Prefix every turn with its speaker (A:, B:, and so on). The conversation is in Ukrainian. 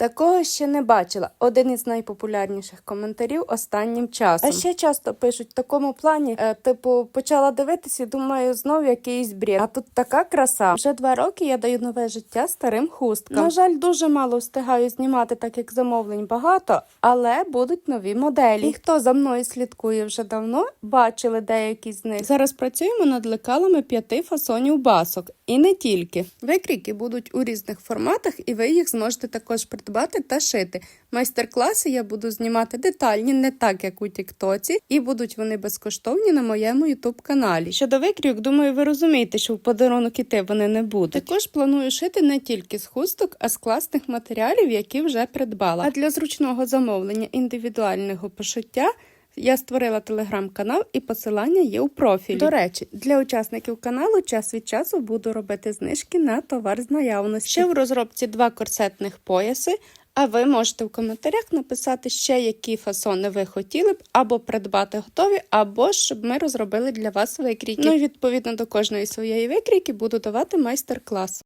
A: Такого ще не бачила. Один із найпопулярніших коментарів останнім часом. А ще часто пишуть в такому плані: е, типу, почала дивитися, думаю, знов якийсь бред. А тут така краса. Вже два роки я даю нове життя старим хусткам. На жаль, дуже мало встигаю знімати, так як замовлень багато, але будуть нові моделі. І хто за мною слідкує вже давно, бачили деякі з них. Зараз працюємо над лекалами п'яти фасонів басок. І не тільки. Викрійки будуть у різних форматах, і ви їх зможете також придбати та шити. Майстер-класи я буду знімати детальні, не так як у Тіктоці, і будуть вони безкоштовні на моєму Ютуб каналі. Щодо викрійок, думаю, ви розумієте, що в подарунок іти вони не будуть. Також планую шити не тільки з хусток, а з класних матеріалів, які вже придбала. А для зручного замовлення індивідуального пошиття. Я створила телеграм-канал і посилання є у профілі. До речі, для учасників каналу час від часу буду робити знижки на товар з наявності. Ще в розробці два корсетних пояси. А ви можете в коментарях написати ще, які фасони ви хотіли б або придбати готові, або щоб ми розробили для вас викрійки. Ну і відповідно до кожної своєї викрійки буду давати майстер-клас.